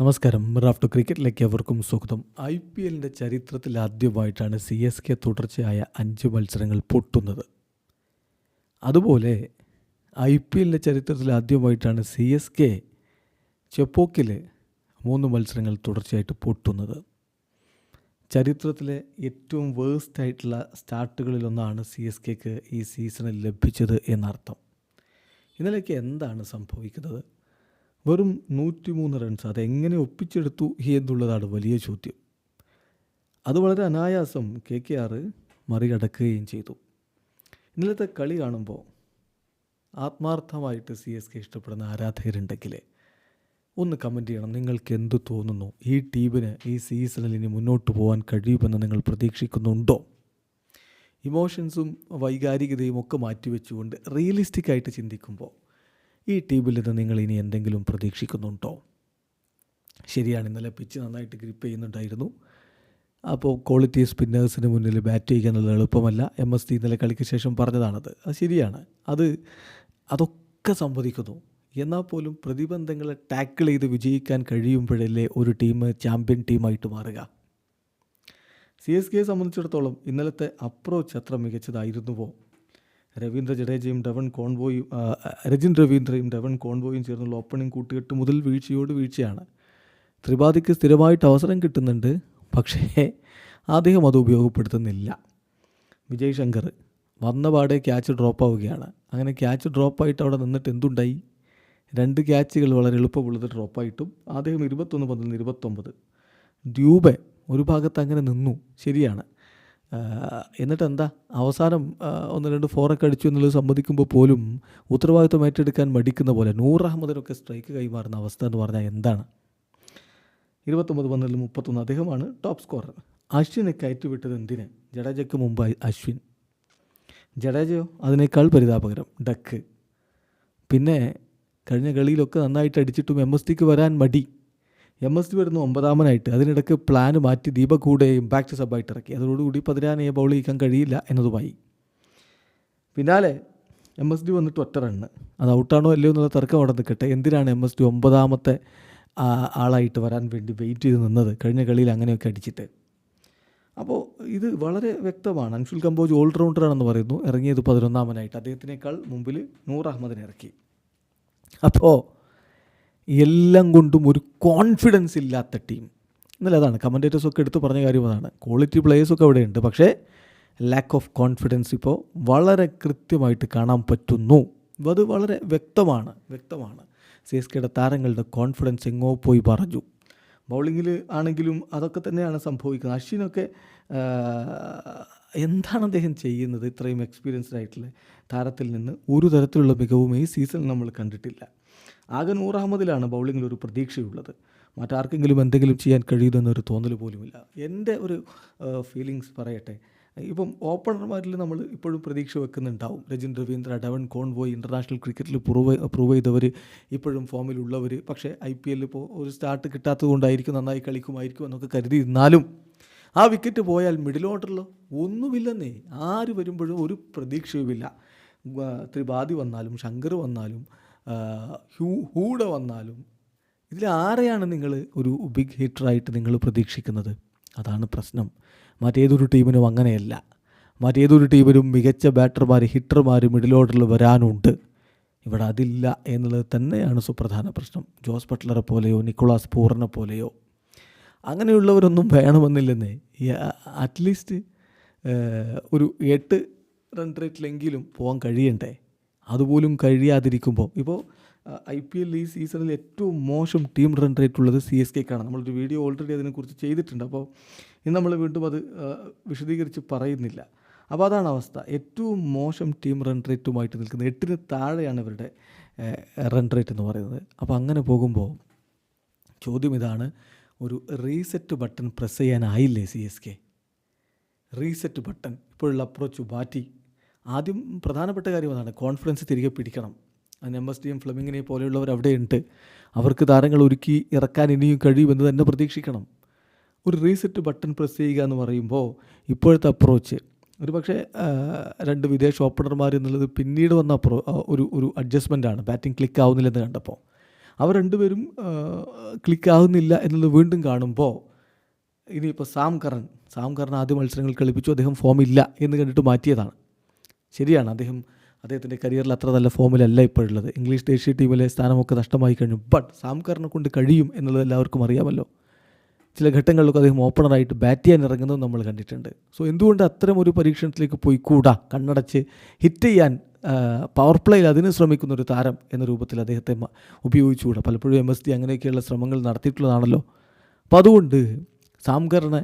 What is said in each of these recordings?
നമസ്കാരം. റാഫ്റ്റോ ക്രിക്കറ്റിലേക്ക് അവർക്കും സ്വാഗതം. ഐ പി എല്ലിന്റെ ചരിത്രത്തിൽ ആദ്യമായിട്ടാണ് സി എസ് കെ തുടർച്ചയായ അഞ്ച് മത്സരങ്ങൾ പൊട്ടുന്നത്. അതുപോലെ ഐ പി എല്ലിന്റെ ചരിത്രത്തിൽ ആദ്യമായിട്ടാണ് സി എസ് കെ ചെപ്പോക്കിൽ മൂന്ന് മത്സരങ്ങൾ തുടർച്ചയായിട്ട് പൊട്ടുന്നത്. ചരിത്രത്തിലെ ഏറ്റവും വേഴ്സ്റ്റ് ആയിട്ടുള്ള സ്റ്റാർട്ടുകളിലൊന്നാണ് സി എസ് കെക്ക് ഈ സീസണിൽ ലഭിച്ചത് എന്നർത്ഥം. ഇന്നലേക്ക് എന്താണ് സംഭവിക്കുന്നത്? വെറും നൂറ്റിമൂന്ന് റൺസ് അതെങ്ങനെ ഒപ്പിച്ചെടുത്തു എന്നുള്ളതാണ് വലിയ ചോദ്യം. അത് വളരെ അനായാസം കെ കെ ആർ മറികടക്കുകയും ചെയ്തു. ഇന്നലത്തെ കളി കാണുമ്പോൾ ആത്മാർത്ഥമായിട്ട് സി എസ് കെ ഇഷ്ടപ്പെടുന്ന ആരാധകരുണ്ടെങ്കിൽ ഒന്ന് കമന്റ് ചെയ്യണം. നിങ്ങൾക്ക് എന്ത് തോന്നുന്നു? ഈ ടീമിന് ഈ സീസണിൽ ഇനി മുന്നോട്ട് പോകാൻ കഴിയുമെന്ന് നിങ്ങൾ പ്രതീക്ഷിക്കുന്നുണ്ടോ? ഇമോഷൻസും വൈകാരികതയും ഒക്കെ മാറ്റിവെച്ചുകൊണ്ട് റിയലിസ്റ്റിക് ആയിട്ട് ചിന്തിക്കുമ്പോൾ ഈ ടീമിൽ നിന്ന് നിങ്ങൾ ഇനി എന്തെങ്കിലും പ്രതീക്ഷിക്കുന്നുണ്ടോ? ശരിയാണ് ഇന്നലെ പിച്ച് നന്നായിട്ട് ഗ്രിപ്പ് ചെയ്യുന്നുണ്ടായിരുന്നു. അപ്പോൾ ക്വാളിറ്റി സ്പിന്നേഴ്സിന് മുന്നിൽ ബാറ്റ് ചെയ്യുക എന്നുള്ളത് എളുപ്പമല്ല. എം എസ് ടി ഇന്നലെ കളിക്ക് ശേഷം പറഞ്ഞതാണത്. അത് ശരിയാണ്. അത് അതൊക്കെ സംവദിക്കുന്നു എന്നാൽ പോലും പ്രതിബന്ധങ്ങളെ ടാക്കിൾ ചെയ്ത് വിജയിക്കാൻ കഴിയുമ്പോഴല്ലേ ഒരു ടീം ചാമ്പ്യൻ ടീമായിട്ട് മാറുക. സി എസ് കെയെ സംബന്ധിച്ചിടത്തോളം ഇന്നലത്തെ അപ്രോച്ച് അത്ര മികച്ചതായിരുന്നുവോ? രവീന്ദ്ര ജഡേജയും ഡവൺ കോൺവോയും രജിൻ രവീന്ദ്രയും ഡവൺ കോൺവോയും ചേർന്നുള്ള ഓപ്പണിംഗ് കൂട്ടുകെട്ട് മുതൽ വീഴ്ചയോട് വീഴ്ചയാണ്. ത്രിപാഠിക്ക് സ്ഥിരമായിട്ട് അവസരം കിട്ടുന്നുണ്ട് പക്ഷേ അദ്ദേഹം അത് ഉപയോഗപ്പെടുത്തുന്നില്ല. വിജയ് ശങ്കർ വന്ന പാടെ ക്യാച്ച് ഡ്രോപ്പ് ആവുകയാണ്. അങ്ങനെ ക്യാച്ച് ഡ്രോപ്പായിട്ട് അവിടെ നിന്നിട്ട് എന്തുണ്ടായി? രണ്ട് ക്യാച്ചുകൾ വളരെ എളുപ്പമുള്ളത് ഡ്രോപ്പായിട്ടും അദ്ദേഹം ഇരുപത്തൊന്ന് നിന്ന് ഇരുപത്തൊമ്പത്. ദ്യൂബെ ഒരു ഭാഗത്ത് അങ്ങനെ നിന്നു ശരിയാണ്. എന്നിട്ട് എന്താ അവസാനം ഒന്ന് രണ്ട് ഫോറൊക്കെ അടിച്ചു എന്നുള്ളത് സമ്മതിക്കുമ്പോൾ പോലും ഉത്തരവാദിത്വം ഏറ്റെടുക്കാൻ മടിക്കുന്ന പോലെ നൂർ അഹമ്മദിനൊക്കെ സ്ട്രൈക്ക് കൈമാറുന്ന അവസ്ഥ എന്ന് പറഞ്ഞാൽ എന്താണ്? ഇരുപത്തൊമ്പത് പന്ത്രണ്ടിൽ മുപ്പത്തൊന്ന് അദ്ദേഹമാണ് ടോപ്പ് സ്കോറർ അശ്വിനെ കയറ്റിവിട്ടത് എന്തിന്? ജഡേജയ്ക്ക് മുമ്പ് അശ്വിൻ. ജഡേജയോ? അതിനേക്കാൾ പരിതാപകരം ഡക്ക്. പിന്നെ കഴിഞ്ഞ കളിയിലൊക്കെ നന്നായിട്ട് അടിച്ചിട്ടും എം എസ് ടിക്ക് വരാൻ മടി. എം എസ് ഡി വരുന്നു ഒമ്പതാമനായിട്ട്. അതിനിടയ്ക്ക് പ്ലാൻ മാറ്റി ദീപക് കൂടെ ഇമ്പാക്റ്റ് സബായിട്ട് ഇറക്കി. അതോടുകൂടി പതിനാനയെ ബൗൾ ചെയ്യിക്കാൻ കഴിയില്ല എന്നതുമായി. പിന്നാലെ എം എസ് ഡി വന്നിട്ട് ഒറ്റ റണ്ണ് അത് ഔട്ടാണോ അല്ലയോ എന്നുള്ള തർക്കം അവിടെ നിൽക്കട്ടെ. എന്തിനാണ് എം എസ് ഡി ഒമ്പതാമത്തെ ആളായിട്ട് വരാൻ വേണ്ടി വെയിറ്റ് ചെയ്ത് നിന്നത്? കഴിഞ്ഞ കളിയിൽ അങ്ങനെയൊക്കെ അടിച്ചിട്ട്. അപ്പോൾ ഇത് വളരെ വ്യക്തമാണ്. അൻഷുൽ കമ്പോജ് ഓൾറൗണ്ടറാണെന്ന് പറയുന്നു. ഇറങ്ങിയത് പതിനൊന്നാമനായിട്ട്. അദ്ദേഹത്തിനേക്കാൾ മുമ്പിൽ നൂർ അഹമ്മദിനെ ഇറക്കി. അപ്പോൾ എല്ലാം കൊണ്ടും ഒരു കോൺഫിഡൻസ് ഇല്ലാത്ത ടീം എന്നല്ല അതാണ് കമന്റേറ്റേഴ്സൊക്കെ എടുത്ത് പറഞ്ഞ കാര്യം അതാണ്. ക്വാളിറ്റി പ്ലേയേഴ്സൊക്കെ അവിടെയുണ്ട്. പക്ഷേ ലാക്ക് ഓഫ് കോൺഫിഡൻസ് ഇപ്പോൾ വളരെ കൃത്യമായിട്ട് കാണാൻ പറ്റുന്നു. അത് വളരെ വ്യക്തമാണ്. വ്യക്തമാണ്. സി എസ് കെയുടെ താരങ്ങളുടെ കോൺഫിഡൻസ് എങ്ങോ പോയി പറഞ്ഞു. ബൗളിങ്ങിൽ ആണെങ്കിലും അതൊക്കെ തന്നെയാണ് സംഭവിക്കുന്നത്. അശ്വിനൊക്കെ എന്താണ് അദ്ദേഹം ചെയ്യുന്നത്? ഇത്രയും എക്സ്പീരിയൻസ്ഡ് ആയിട്ടുള്ള താരത്തിൽ നിന്ന് ഒരു തരത്തിലുള്ള മികവും ഈ സീസൺ നമ്മൾ കണ്ടിട്ടില്ല. ആകെ നൂർ അഹമ്മദിലാണ് ബൗളിങ്ങിൽ ഒരു പ്രതീക്ഷയുള്ളത്. മറ്റാർക്കെങ്കിലും എന്തെങ്കിലും ചെയ്യാൻ കഴിയുമെന്നൊരു തോന്നൽ പോലുമില്ല. എന്റെ ഒരു ഫീലിങ്സ് പറയട്ടെ. ഇപ്പം ഓപ്പണർമാരിൽ നമ്മൾ ഇപ്പോഴും പ്രതീക്ഷ വെക്കുന്നുണ്ടാവും. Rachin Ravindra Devon Conway international ക്രിക്കറ്റിൽ പ്രൂവ് പ്രൂവ് ചെയ്തവർ ഇപ്പോഴും ഫോമിലുള്ളവർ പക്ഷേ ഐ പി എല്ലിൽ ഇപ്പോൾ ഒരു സ്റ്റാർട്ട് കിട്ടാത്തത് കൊണ്ടായിരിക്കും നന്നായി കളിക്കുമായിരിക്കും എന്നൊക്കെ കരുതി ഇരുന്നാലും ആ വിക്കറ്റ് പോയാൽ മിഡിൽ ഓർഡറിലോ ഒന്നുമില്ലെന്നേ. ആര് വരുമ്പോഴും ഒരു പ്രതീക്ഷയുമില്ല. ത്രിപാതി വന്നാലും ശങ്കർ വന്നാലും ആ, ഹൂ ഹൂഡ വന്നാലും ഇതിൽ ആരെയാണ് നിങ്ങൾ ഒരു ബിഗ് ഹിറ്ററായിട്ട് നിങ്ങൾ പ്രതീക്ഷിക്കുന്നത്? അതാണ് പ്രശ്നം. മറ്റേതൊരു ടീമിനും അങ്ങനെയല്ല. മറ്റേതൊരു ടീമിനും മികച്ച ബാറ്റർമാർ ഹിറ്റർമാർ മിഡിൽ ഓർഡറിൽ വരാനുണ്ട്. ഇവിടെ അതില്ല എന്നുള്ളത് തന്നെയാണ് സുപ്രധാന പ്രശ്നം. ജോസ് ബട്ട്ലറെ പോലെയോ നിക്കോളാസ് പൂറിനെ പോലെയോ. അങ്ങനെയുള്ളവരൊന്നും വേണമെന്നില്ലെന്നേ. അറ്റ്ലീസ്റ്റ് ഒരു എട്ട് റൺ റേറ്റിലെങ്കിലും പോകാൻ കഴിയണ്ടേ? അതുപോലും കഴിയാതിരിക്കുമ്പോൾ. ഇപ്പോൾ ഐ പി എൽ ഈ സീസണിൽ ഏറ്റവും മോശം ടീം റൺ റേറ്റ് ഉള്ളത് സി എസ് കെക്കാണ് നമ്മളൊരു വീഡിയോ ഓൾറെഡി അതിനെക്കുറിച്ച് ചെയ്തിട്ടുണ്ട്. അപ്പോൾ ഇന്ന് നമ്മൾ വീണ്ടും അത് വിശദീകരിച്ച് പറയുന്നില്ല. അപ്പോൾ അതാണ് അവസ്ഥ. ഏറ്റവും മോശം ടീം റൺ റേറ്റുമായിട്ട് നിൽക്കുന്നത് എട്ടിന് താഴെയാണ് ഇവരുടെ റൺ റേറ്റ് എന്ന് പറയുന്നത്. അപ്പോൾ അങ്ങനെ പോകുമ്പോൾ ചോദ്യം ഇതാണ് ഒരു reset button press ചെയ്യാനായില്ലേ C S K reset button ഇപ്പോഴുള്ള അപ്രോച്ച് മാറ്റി ആദ്യം പ്രധാനപ്പെട്ട കാര്യം അതാണ്. കോൺഫിഡൻസ് തിരികെ പിടിക്കണം. അതിന് എം എസ് ഡിയും ഫ്ലമിങ്ങിനെ പോലെയുള്ളവർ അവിടെയുണ്ട്. അവർക്ക് താരങ്ങൾ ഒരുക്കി ഇറക്കാൻ ഇനിയും കഴിയുമെന്ന് തന്നെ പ്രതീക്ഷിക്കണം. ഒരു റീസെറ്റ് ബട്ടൺ പ്രസ് ചെയ്യുക എന്ന് പറയുമ്പോൾ ഇപ്പോഴത്തെ അപ്രോച്ച് ഒരു പക്ഷേ രണ്ട് വിദേശ ഓപ്പണർമാർ എന്നുള്ളത് പിന്നീട് വന്ന അപ്രോ ഒരു ഒരു അഡ്ജസ്റ്റ്മെന്റാണ് ബാറ്റിംഗ് ക്ലിക്ക് ആവുന്നില്ലെന്ന് കണ്ടപ്പോൾ. അവർ രണ്ടുപേരും ക്ലിക്ക് ആവുന്നില്ല എന്നുള്ളത് വീണ്ടും കാണുമ്പോൾ ഇനിയിപ്പോൾ സാം കറൻ സാം കറൻ ആദ്യ മത്സരങ്ങൾ കളിപ്പിച്ചു. അദ്ദേഹം ഫോമില്ല എന്ന് കണ്ടിട്ട് മാറ്റിയതാണ്. ശരിയാണ്. അദ്ദേഹം അദ്ദേഹത്തിന്റെ കരിയറിൽ അത്ര നല്ല ഫോമിലല്ല ഇപ്പോഴുള്ളത്. ഇംഗ്ലീഷ് ദേശീയ ടീമിലെ സ്ഥാനമൊക്കെ നഷ്ടമായി കഴിഞ്ഞു. ബട്ട് സാംകറിനെ കൊണ്ട് കഴിയും എന്നുള്ളത് എല്ലാവർക്കും അറിയാമല്ലോ. ചില ഘട്ടങ്ങളിലൊക്കെ അദ്ദേഹം ഓപ്പണറായിട്ട് ബാറ്റ് ചെയ്യാൻ ഇറങ്ങുന്നത് നമ്മൾ കണ്ടിട്ടുണ്ട്. സോ എന്തുകൊണ്ട് അത്തരം ഒരു പരീക്ഷണത്തിലേക്ക് പോയി കൂടാ കണ്ണടച്ച് ഹിറ്റ് ചെയ്യാൻ പവർ പ്ലേയിൽ അതിന് ശ്രമിക്കുന്ന ഒരു താരം എന്ന രൂപത്തിൽ അദ്ദേഹത്തെ ഉപയോഗിച്ചുകൂടാ? പലപ്പോഴും എം എസ് ഡി അങ്ങനെയൊക്കെയുള്ള ശ്രമങ്ങൾ നടത്തിയിട്ടുള്ളതാണല്ലോ. അപ്പോൾ അതുകൊണ്ട് സാംകറിനെ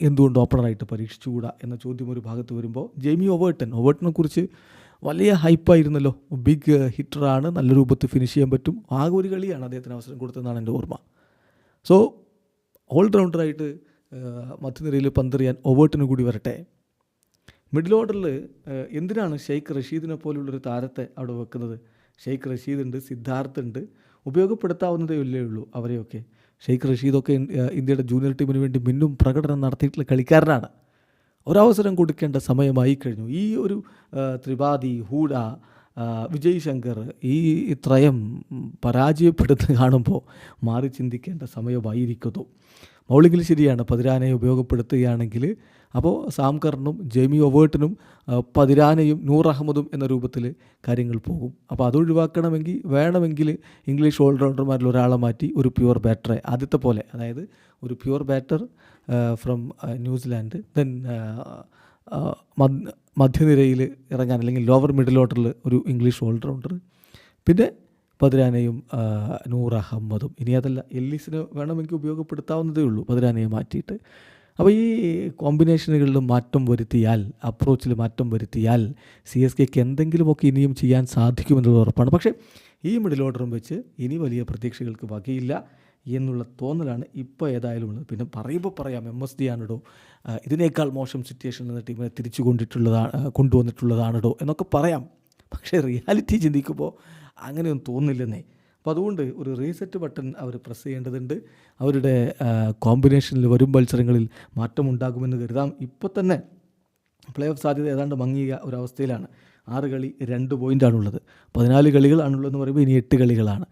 എന്തുകൊണ്ട് ഓപ്പണറായിട്ട് പരീക്ഷിച്ചുകൂടാ എന്ന ചോദ്യം ഒരു ഭാഗത്ത് വരുമ്പോൾ ജെയ്മി ഒവേർട്ടൻ ഒവേർട്ടനെ കുറിച്ച് വലിയ ഹൈപ്പായിരുന്നല്ലോ. ബിഗ് ഹിറ്ററാണ് നല്ല രൂപത്തിൽ ഫിനിഷ് ചെയ്യാൻ പറ്റും. ആകെ ഒരു കളിയാണ് അദ്ദേഹത്തിന് അവസരം കൊടുത്തതെന്നാണ് എന്റെ ഓർമ്മ. സോ ഓൾറൗണ്ടറായിട്ട് മധ്യനിരയിൽ പന്തെറിയാൻ ഒവേർട്ടിന് കൂടി വരട്ടെ. മിഡിൽ ഓർഡറിൽ എന്തിനാണ് ഷെയ്ഖ് റഷീദിനെ പോലുള്ളൊരു താരത്തെ അവിടെ വെക്കുന്നത്? ഷെയ്ഖ് റഷീദ് ഉണ്ട് സിദ്ധാർത്ഥ് ഉണ്ട്. ഉപയോഗപ്പെടുത്താവുന്നതേ ഇല്ലേ ഉള്ളൂ അവരെയൊക്കെ. ഷെയ്ഖ് റഷീദൊക്കെ ഇന്ത്യയുടെ ജൂനിയർ ടീമിന് വേണ്ടി മിന്നും പ്രകടനം നടത്തിയിട്ടുള്ള കളിക്കാരനാണ്. ഒരവസരം കൊടുക്കേണ്ട സമയമായി കഴിഞ്ഞു. ഈ ഒരു ത്രിപാഠി ഹൂഡ വിജയ് ശങ്കർ ഈ ത്രയം പരാജയപ്പെടുന്നത് കാണുമ്പോൾ മാറി ചിന്തിക്കേണ്ട സമയമായിരിക്കുന്നു. മൗളിങ്ങിൽ ശരിയാണ്. പതിരാനെ ഉപയോഗപ്പെടുത്തുകയാണെങ്കിൽ അപ്പോൾ സാംകറിനും ജെയ്മി ഒവേർട്ടിനും പതിരാനയും നൂർ അഹമ്മദും എന്ന രൂപത്തിൽ കാര്യങ്ങൾ പോകും. അപ്പോൾ അത് ഒഴിവാക്കണമെങ്കിൽ വേണമെങ്കിൽ ഇംഗ്ലീഷ് ഓൾറൗണ്ടർമാരിൽ ഒരാളെ മാറ്റി ഒരു പ്യുവർ ബാറ്ററെ ആദ്യത്തെ പോലെ അതായത് ഒരു pure batter from New Zealand then മധ്യനിരയിൽ ഇറങ്ങാൻ അല്ലെങ്കിൽ ലോവർ മിഡിൽ ഓർഡറിൽ ഒരു ഇംഗ്ലീഷ് ഓൾറൗണ്ടർ. പിന്നെ പതിരാനയും നൂർ അഹമ്മദും. ഇനി അതല്ല എല്ലിസിന് വേണമെങ്കിൽ ഉപയോഗപ്പെടുത്താവുന്നതേ ഉള്ളൂ പതിരാനയെ മാറ്റിയിട്ട്. അപ്പോൾ ഈ കോമ്പിനേഷനുകളിൽ മാറ്റം വരുത്തിയാൽ അപ്രോച്ചിൽ മാറ്റം വരുത്തിയാൽ സി എസ് കെക്ക് എന്തെങ്കിലുമൊക്കെ ഇനിയും ചെയ്യാൻ സാധിക്കുമെന്നുള്ളത് ഉറപ്പാണ്. പക്ഷേ ഈ മിഡിൽ ഓർഡറും വെച്ച് ഇനി വലിയ പ്രതീക്ഷകൾക്ക് വകയില്ല എന്നുള്ള തോന്നലാണ് ഇപ്പോൾ ഏതായാലും ഉള്ളത്. പിന്നെ പറയുമ്പോൾ പറയാം എം എസ് ഡി ആണിടോ ഇതിനേക്കാൾ മോശം സിറ്റുവേഷൻ എന്ന ടീമിനെ തിരിച്ചു കൊണ്ടിട്ടുള്ളതാണ് കൊണ്ടുവന്നിട്ടുള്ളതാണിടോ എന്നൊക്കെ പറയാം. പക്ഷേ റിയാലിറ്റി ചിന്തിക്കുമ്പോൾ അങ്ങനെയൊന്നും തോന്നില്ലെന്നേ അപ്പോൾ അതുകൊണ്ട് ഒരു റീസെറ്റ് ബട്ടൺ അവർ പ്രസ് ചെയ്യേണ്ടതുണ്ട്. അവരുടെ കോമ്പിനേഷനിൽ വരും മത്സരങ്ങളിൽ മാറ്റമുണ്ടാകുമെന്ന് കരുതാം. ഇപ്പോൾ തന്നെ പ്ലേ ഓഫ് സാധ്യത ഏതാണ്ട് മങ്ങിയ ഒരവസ്ഥയിലാണ്. ആറ് കളി രണ്ട് പോയിന്റാണുള്ളത് പതിനാല് കളികളാണുള്ളതെന്ന് പറയുമ്പോൾ ഇനി എട്ട് കളികളാണ്.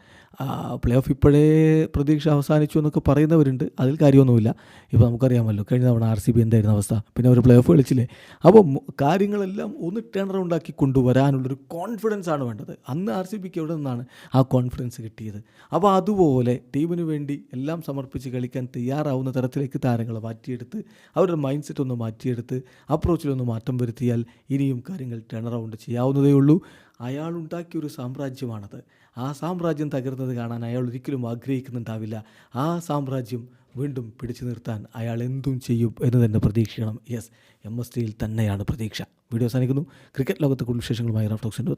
പ്ലേ ഓഫ് ഇപ്പോഴേ പ്രതീക്ഷ അവസാനിച്ചു എന്നൊക്കെ പറയുന്നവരുണ്ട്. അതിൽ കാര്യമൊന്നുമില്ല. ഇപ്പോൾ നമുക്കറിയാമല്ലോ കഴിഞ്ഞ തവണ ആർ സി ബി എന്തായിരുന്നു അവസ്ഥ? പിന്നെ അവർ പ്ലേ ഓഫ് കളിച്ചില്ലേ അപ്പോൾ കാര്യങ്ങളെല്ലാം ഒന്ന് ടേൺ റൗണ്ടാക്കി കൊണ്ടുവരാനുള്ളൊരു കോൺഫിഡൻസ് ആണ് വേണ്ടത്. അന്ന് ആർ സി ബിക്ക് എവിടെ നിന്നാണ് ആ കോൺഫിഡൻസ് കിട്ടിയത്? അപ്പോൾ അതുപോലെ ടീമിന് വേണ്ടി എല്ലാം സമർപ്പിച്ച് കളിക്കാൻ തയ്യാറാവുന്ന തരത്തിലേക്ക് താരങ്ങളെ മാറ്റിയെടുത്ത് അവരുടെ മൈൻഡ് സെറ്റ് ഒന്ന് മാറ്റിയെടുത്ത് അപ്രോച്ചിലൊന്ന് മാറ്റം വരുത്തിയാൽ ഇനിയും കാര്യങ്ങൾ ടേൺ അറൗണ്ട് ചെയ്യാവുന്നതേ ഉള്ളൂ അയാൾ ഉണ്ടാക്കിയ ഒരു സാമ്രാജ്യമാണത്. ആ സാമ്രാജ്യം തകർന്നത് കാണാൻ അയാൾ ഒരിക്കലും ആഗ്രഹിക്കുന്നുണ്ടാവില്ല. ആ സാമ്രാജ്യം വീണ്ടും പിടിച്ചു നിർത്താൻ അയാൾ എന്തും ചെയ്യും എന്ന് തന്നെ പ്രതീക്ഷിക്കണം. യെസ് എം എസ് ടിയിൽ തന്നെയാണ് പ്രതീക്ഷ. വീഡിയോ അവസാനിക്കുന്നു. ക്രിക്കറ്റ് ലോകത്തെ കൂടുതൽ വിശേഷങ്ങളുമായി റഫ്ലോക്സിന്റെ